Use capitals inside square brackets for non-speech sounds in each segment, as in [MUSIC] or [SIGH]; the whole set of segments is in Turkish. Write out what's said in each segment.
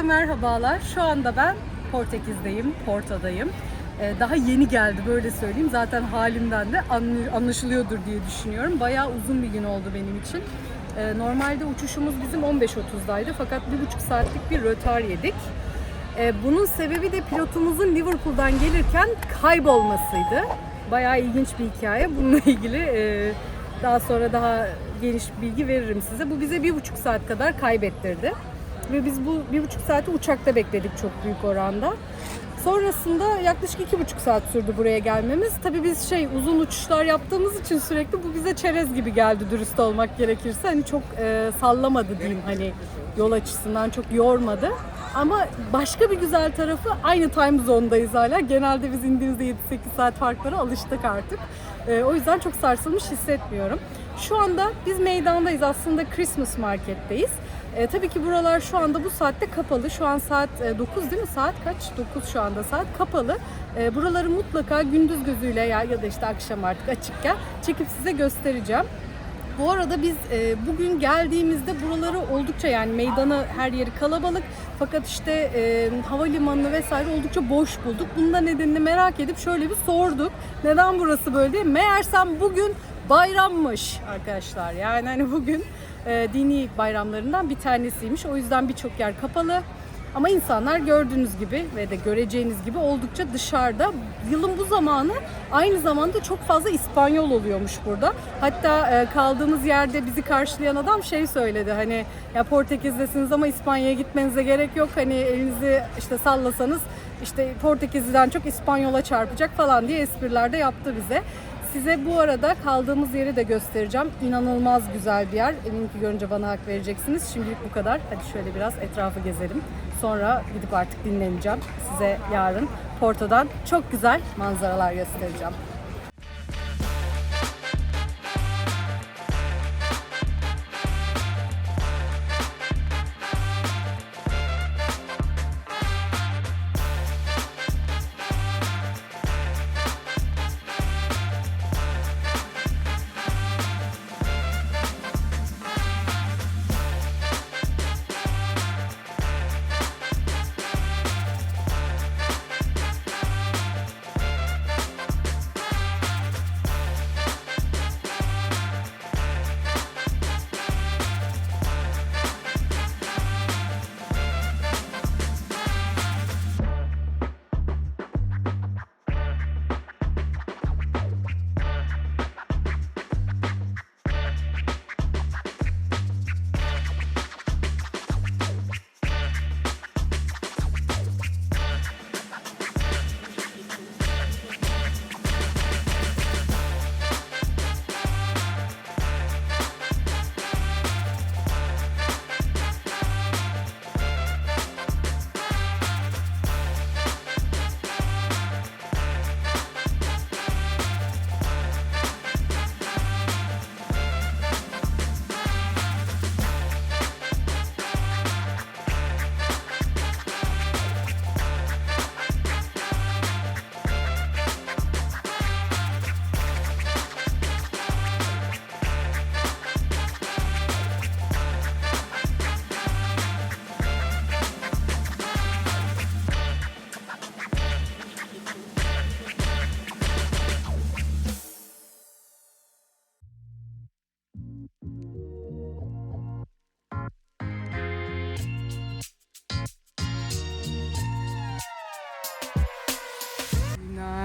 Herkese merhabalar. Şu anda ben Portekiz'deyim, Porto'dayım. Ee, Daha yeni geldi böyle söyleyeyim. Zaten halimden de anlaşılıyordur diye düşünüyorum. Bayağı uzun bir gün oldu benim için. Ee, Normalde uçuşumuz bizim 15.30'daydı fakat bir buçuk saatlik bir rötar yedik. Ee, Bunun sebebi de pilotumuzun Liverpool'dan gelirken kaybolmasıydı. Bayağı ilginç bir hikaye. Bununla [LAUGHS] ilgili e, daha sonra daha geniş bilgi veririm size. Bu bize bir buçuk saat kadar kaybettirdi. Ve biz bu bir buçuk saati uçakta bekledik çok büyük oranda. Sonrasında yaklaşık iki buçuk saat sürdü buraya gelmemiz. Tabii biz şey uzun uçuşlar yaptığımız için sürekli bu bize çerez gibi geldi dürüst olmak gerekirse. Hani çok e, sallamadı diyeyim hani yol açısından çok yormadı. Ama başka bir güzel tarafı aynı time zone'dayız hala. Genelde biz indiğimizde 7-8 saat farklara alıştık artık. E, o yüzden çok sarsılmış hissetmiyorum. Şu anda biz meydandayız. Aslında Christmas marketteyiz. E, tabii ki buralar şu anda bu saatte kapalı. Şu an saat e, 9 değil mi? Saat kaç? 9 şu anda saat kapalı. E, buraları mutlaka gündüz gözüyle ya, ya da işte akşam artık açıkken çekip size göstereceğim. Bu arada biz e, bugün geldiğimizde buraları oldukça yani meydanı her yeri kalabalık fakat işte e, havalimanını vesaire oldukça boş bulduk. Bunun da nedenini merak edip şöyle bir sorduk. Neden burası böyle değil? Meğersem bugün bayrammış arkadaşlar. Yani hani bugün e, dini bayramlarından bir tanesiymiş. O yüzden birçok yer kapalı. Ama insanlar gördüğünüz gibi ve de göreceğiniz gibi oldukça dışarıda. Yılın bu zamanı aynı zamanda çok fazla İspanyol oluyormuş burada. Hatta e, kaldığımız yerde bizi karşılayan adam şey söyledi hani ya Portekiz'desiniz ama İspanya'ya gitmenize gerek yok. Hani elinizi işte sallasanız işte Portekizli'den çok İspanyola çarpacak falan diye espriler de yaptı bize. Size bu arada kaldığımız yeri de göstereceğim. İnanılmaz güzel bir yer. Eminim ki görünce bana hak vereceksiniz. Şimdilik bu kadar. Hadi şöyle biraz etrafı gezelim. Sonra gidip artık dinleneceğim. Size yarın Porto'dan çok güzel manzaralar göstereceğim.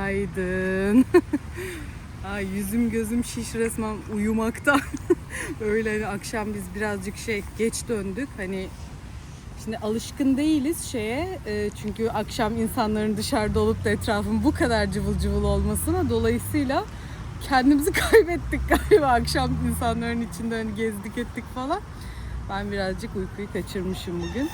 Günaydın. [LAUGHS] Ay yüzüm gözüm şiş resmen uyumaktan. [LAUGHS] Öyle hani akşam biz birazcık şey geç döndük. Hani şimdi alışkın değiliz şeye. e, çünkü akşam insanların dışarıda olup da etrafın bu kadar cıvıl cıvıl olmasına dolayısıyla kendimizi [LAUGHS] kaybettik galiba akşam insanların içinde hani gezdik ettik falan. Ben birazcık uykuyu kaçırmışım bugün.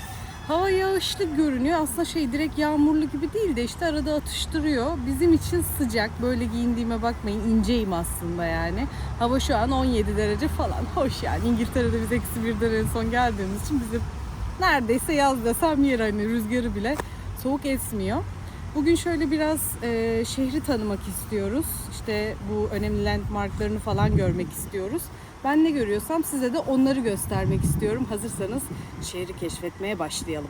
Hava yağışlı görünüyor. Aslında şey direkt yağmurlu gibi değil de işte arada atıştırıyor. Bizim için sıcak. Böyle giyindiğime bakmayın. inceyim aslında yani. Hava şu an 17 derece falan. Hoş yani. İngiltere'de biz eksi birden en son geldiğimiz için bizim neredeyse yaz desem yer hani rüzgarı bile soğuk esmiyor. Bugün şöyle biraz e, şehri tanımak istiyoruz. İşte bu önemli landmarklarını falan görmek istiyoruz. Ben ne görüyorsam size de onları göstermek istiyorum. Hazırsanız şehri keşfetmeye başlayalım.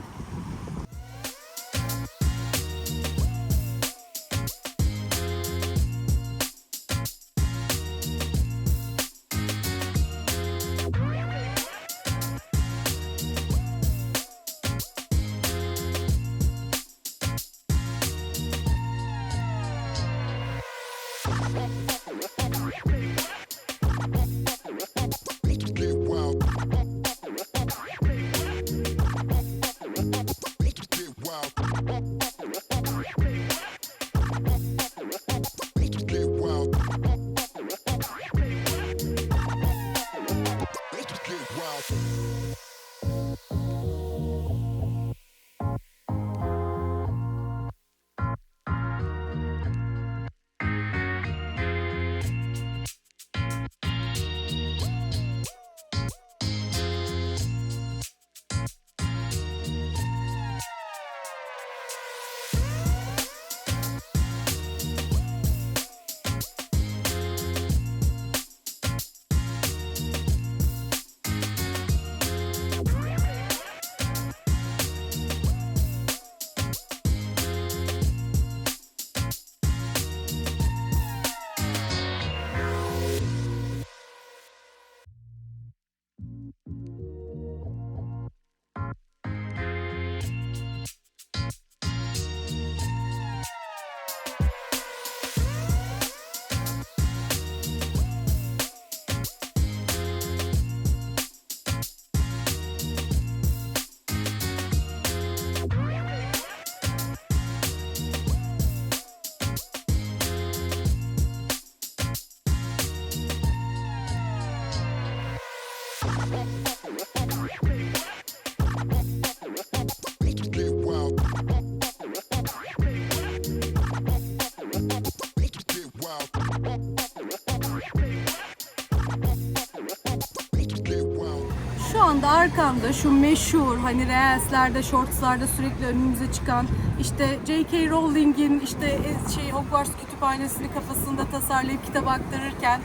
Anda arkamda şu meşhur hani reelslerde, shortslarda sürekli önümüze çıkan işte J.K. Rowling'in işte e, şey Hogwarts kütüphanesini kafasında tasarlayıp kitap aktarırken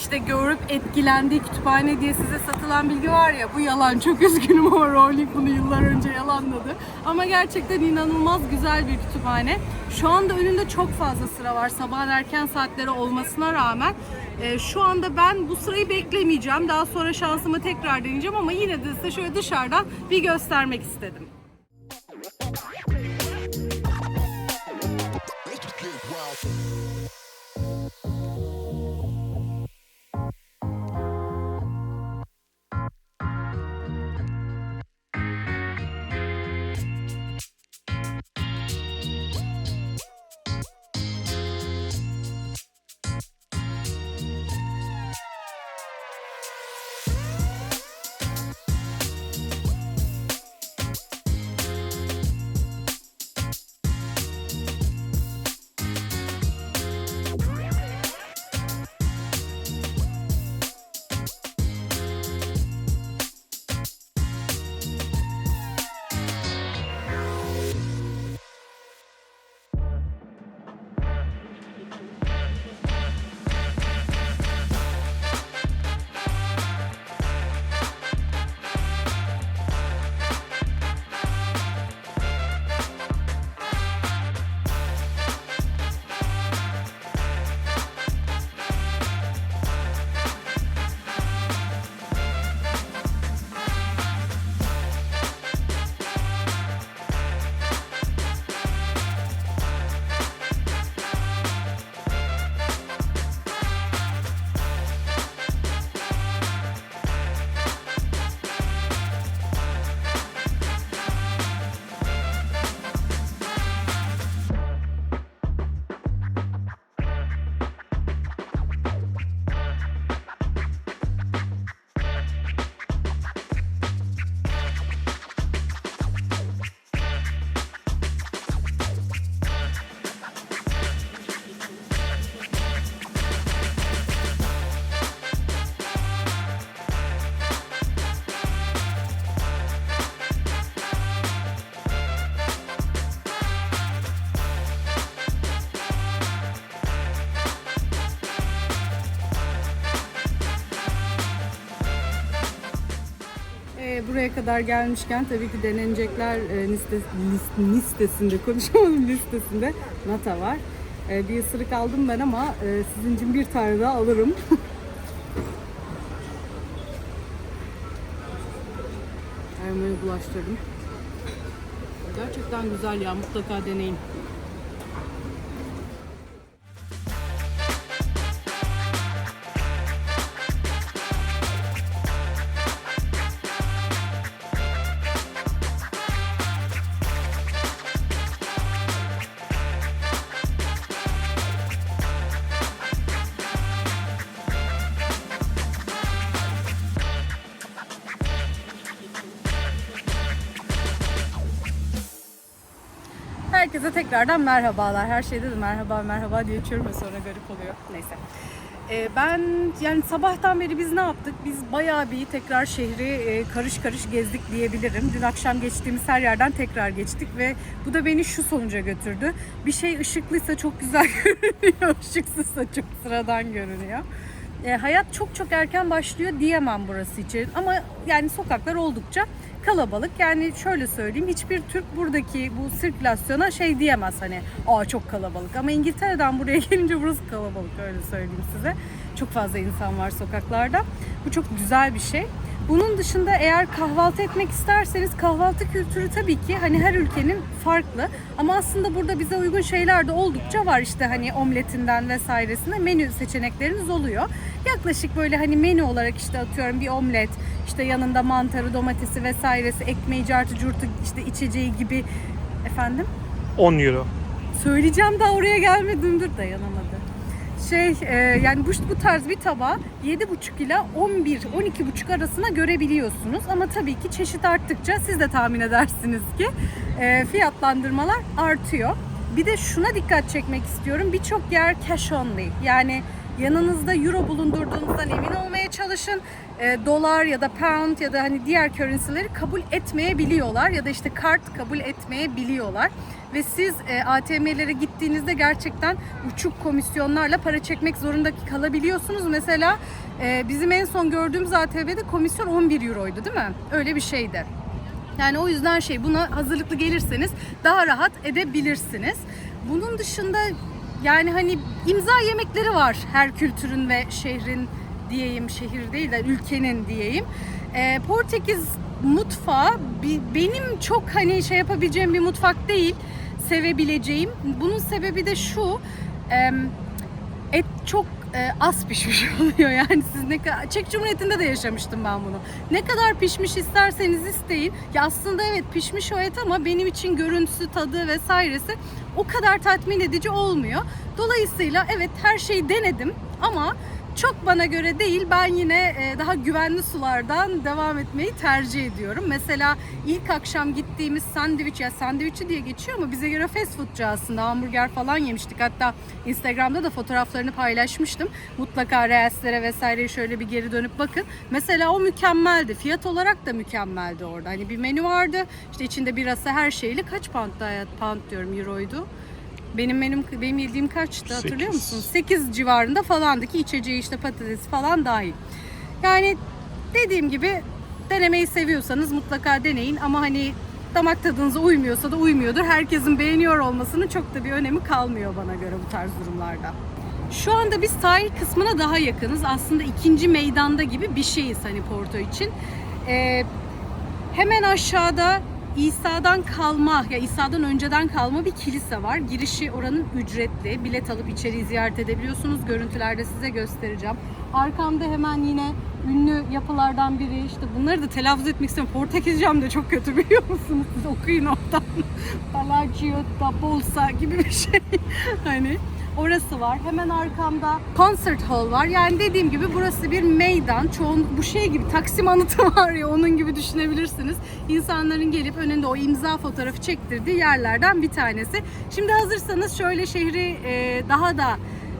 işte görüp etkilendiği kütüphane diye size satılan bilgi var ya bu yalan çok üzgünüm ama Rowling bunu yıllar önce yalanladı. Ama gerçekten inanılmaz güzel bir kütüphane. Şu anda önünde çok fazla sıra var sabahın erken saatleri olmasına rağmen. Ee, şu anda ben bu sırayı beklemeyeceğim. Daha sonra şansımı tekrar deneyeceğim ama yine de size şöyle dışarıdan bir göstermek istedim. Buraya kadar gelmişken tabii ki denenecekler e, liste, lis- [LAUGHS] listesinde, konuşamadım listesinde nata var. Ee, bir ısırık aldım ben ama e, sizin için bir tane daha alırım. [LAUGHS] Ermeni bulaştırdım. Gerçekten güzel ya mutlaka deneyin. Tekrardan merhabalar. Her şeyde de merhaba merhaba diye içiyorum ve sonra garip oluyor. Neyse. Ee, ben yani sabahtan beri biz ne yaptık? Biz bayağı bir tekrar şehri e, karış karış gezdik diyebilirim. Dün akşam geçtiğimiz her yerden tekrar geçtik ve bu da beni şu sonuca götürdü. Bir şey ışıklıysa çok güzel [LAUGHS] görünüyor, ışıksızsa çok sıradan görünüyor. E, hayat çok çok erken başlıyor diyemem burası için ama yani sokaklar oldukça kalabalık. Yani şöyle söyleyeyim hiçbir Türk buradaki bu sirkülasyona şey diyemez hani aa çok kalabalık ama İngiltere'den buraya [LAUGHS] gelince burası kalabalık öyle söyleyeyim size. Çok fazla insan var sokaklarda. Bu çok güzel bir şey. Bunun dışında eğer kahvaltı etmek isterseniz kahvaltı kültürü tabii ki hani her ülkenin farklı. Ama aslında burada bize uygun şeyler de oldukça var. İşte hani omletinden vesairesine menü seçenekleriniz oluyor. Yaklaşık böyle hani menü olarak işte atıyorum bir omlet, işte yanında mantarı, domatesi vesairesi, ekmeği, cartı, curtu, işte içeceği gibi efendim 10 euro. Söyleyeceğim daha oraya gelmedim dur dayanamadı. Şey e, yani bu, bu tarz bir tabağı 7,5 ile 11 12,5 arasına görebiliyorsunuz. Ama tabii ki çeşit arttıkça siz de tahmin edersiniz ki e, fiyatlandırmalar artıyor. Bir de şuna dikkat çekmek istiyorum. Birçok yer cash only. Yani yanınızda euro bulundurduğunuzdan emin olmaya çalışın. E, dolar ya da pound ya da hani diğer currency'leri kabul etmeyebiliyorlar ya da işte kart kabul etmeyebiliyorlar. Ve siz e, ATM'lere gittiğinizde gerçekten uçuk komisyonlarla para çekmek zorunda kalabiliyorsunuz. Mesela e, bizim en son gördüğümüz ATM'de komisyon 11 euroydu değil mi? Öyle bir şeydi. Yani o yüzden şey buna hazırlıklı gelirseniz daha rahat edebilirsiniz. Bunun dışında yani hani imza yemekleri var her kültürün ve şehrin diyeyim şehir değil de ülkenin diyeyim. Ee, Portekiz mutfağı benim çok hani şey yapabileceğim bir mutfak değil sevebileceğim. Bunun sebebi de şu et çok e, az pişmiş [LAUGHS] oluyor yani siz ne kadar Çek Cumhuriyeti'nde de yaşamıştım ben bunu. Ne kadar pişmiş isterseniz isteyin. Ya aslında evet pişmiş o et ama benim için görüntüsü, tadı vesairesi o kadar tatmin edici olmuyor. Dolayısıyla evet her şeyi denedim ama çok bana göre değil. Ben yine e, daha güvenli sulardan devam etmeyi tercih ediyorum. Mesela ilk akşam gittiğimiz sandviç ya sandviçi diye geçiyor ama bize göre fast foodcu aslında hamburger falan yemiştik. Hatta Instagram'da da fotoğraflarını paylaşmıştım. Mutlaka Reels'lere vesaire şöyle bir geri dönüp bakın. Mesela o mükemmeldi. Fiyat olarak da mükemmeldi orada. Hani bir menü vardı. İşte içinde birası her şeyli. Kaç pound'da? Pound diyorum euroydu. Benim menüm benim yediğim kaçtı hatırlıyor Sekiz. musun? 8 civarında falandı ki içeceği işte patates falan dahil. Yani dediğim gibi denemeyi seviyorsanız mutlaka deneyin ama hani damak tadınıza uymuyorsa da uymuyordur. Herkesin beğeniyor olmasının çok da bir önemi kalmıyor bana göre bu tarz durumlarda. Şu anda biz sahil kısmına daha yakınız. Aslında ikinci meydanda gibi bir şeyiz hani Porto için. Ee, Hemen aşağıda İsa'dan kalma ya İsa'dan önceden kalma bir kilise var. Girişi oranın ücretli. Bilet alıp içeriği ziyaret edebiliyorsunuz. Görüntülerde size göstereceğim. Arkamda hemen yine ünlü yapılardan biri. İşte bunları da telaffuz etmek istiyorum. Portekizcem de çok kötü [LAUGHS] biliyor musunuz? Siz okuyun oradan. Palacio da Bolsa gibi bir şey. [LAUGHS] hani Orası var. Hemen arkamda concert hall var. Yani dediğim gibi burası bir meydan. Çoğunluk bu şey gibi Taksim anıtı [LAUGHS] var ya onun gibi düşünebilirsiniz. İnsanların gelip önünde o imza fotoğrafı çektirdiği yerlerden bir tanesi. Şimdi hazırsanız şöyle şehri e, daha da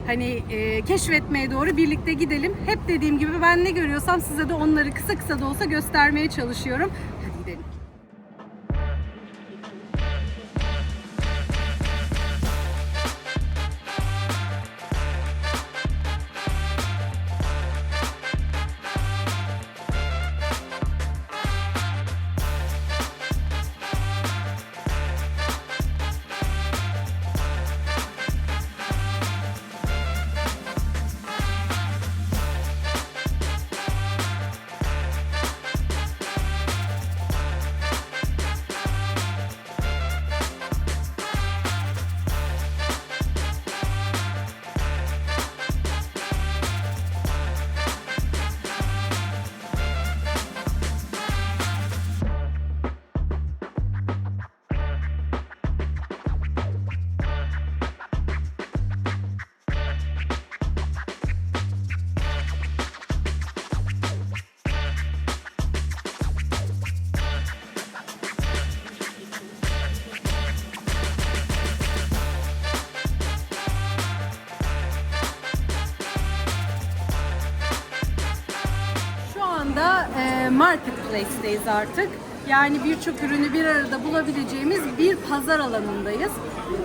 hani e, keşfetmeye doğru birlikte gidelim. Hep dediğim gibi ben ne görüyorsam size de onları kısa kısa da olsa göstermeye çalışıyorum. Marketplace'teyiz artık. Yani birçok ürünü bir arada bulabileceğimiz bir pazar alanındayız.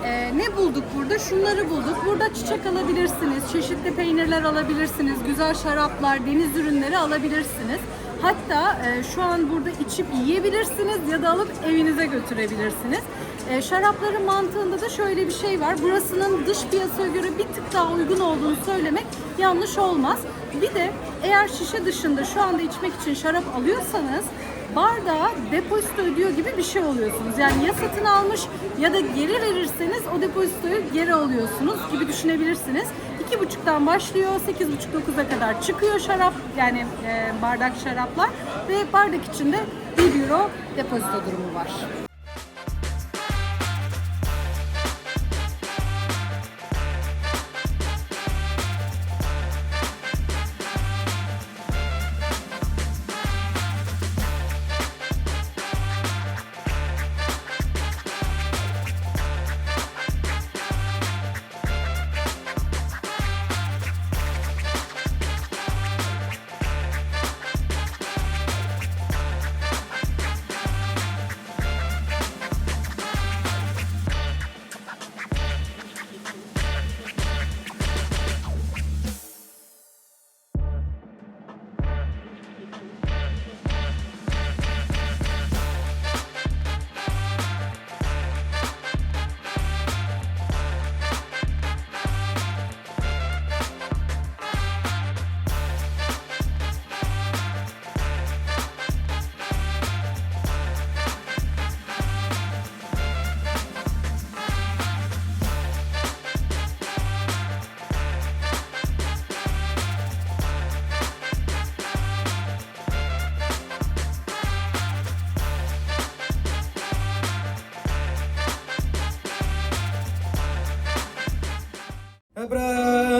E, ne bulduk burada? Şunları bulduk. Burada çiçek alabilirsiniz, çeşitli peynirler alabilirsiniz, güzel şaraplar, deniz ürünleri alabilirsiniz. Hatta e, şu an burada içip yiyebilirsiniz ya da alıp evinize götürebilirsiniz. E, şarapların mantığında da şöyle bir şey var. Burasının dış piyasaya göre bir tık daha uygun olduğunu söylemek yanlış olmaz. Bir de eğer şişe dışında şu anda içmek için şarap alıyorsanız bardağa depozito ödüyor gibi bir şey oluyorsunuz. Yani ya satın almış ya da geri verirseniz o depozitoyu geri alıyorsunuz gibi düşünebilirsiniz. 2.5'tan başlıyor 8.5-9'a kadar çıkıyor şarap yani e, bardak şaraplar ve bardak içinde 1 euro depozito durumu var.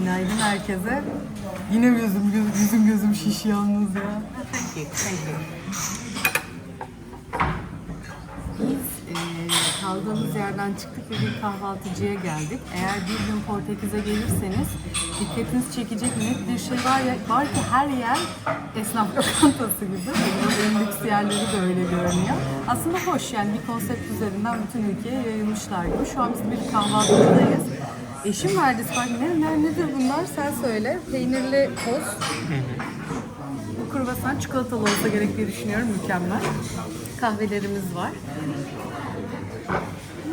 Günaydın herkese. Yine yüzüm, göz- yüzüm gözüm şiş yalnız ya. Thank you. Biz eee, kaldığımız yerden çıktık ve bir kahvaltıcıya geldik. Eğer bir gün Portekiz'e gelirseniz dikkatinizi çekecek net bir şey var ya var ki her yer esnaf [LAUGHS] lokantası gibi. En lüks yerleri de öyle görünüyor. Aslında hoş yani bir konsept üzerinden bütün ülkeye yayılmışlar gibi. Şu an biz bir kahvaltıdayız. Eşim verdi sipariş. Ne, ne, nedir bunlar? Sen söyle. Peynirli tost. Bu kruvasan çikolatalı olsa gerek diye düşünüyorum. Mükemmel. Kahvelerimiz var.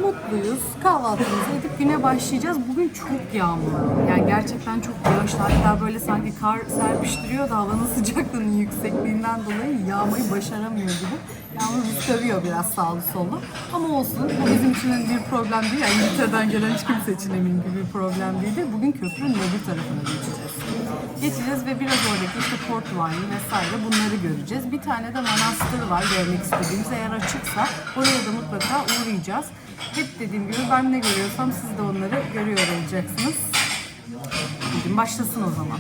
Mutluyuz. Kahvaltımızı edip güne başlayacağız. Bugün çok yağmurlu. Yani gerçekten çok yağışlı. Hatta böyle sanki kar serpiştiriyor da havanın [LAUGHS] sıcaklığının yüksekliğinden dolayı yağmayı başaramıyor gibi. Yağmur bizi dövüyor biraz sağlı sollu. Ama olsun. Bu bizim için hani bir problem değil. Yani İngiltere'den gelen hiç kimse için eminim ki bir problem değil de bugün köprünün öbür tarafına geçeceğiz. Geçeceğiz ve biraz oradaki işte Port Wine vesaire bunları göreceğiz. Bir tane de manastır var görmek istediğimiz. Eğer açıksa oraya da mutlaka uğrayacağız. Hep dediğim gibi ben ne görüyorsam siz de onları görüyor olacaksınız. Bugün başlasın o zaman.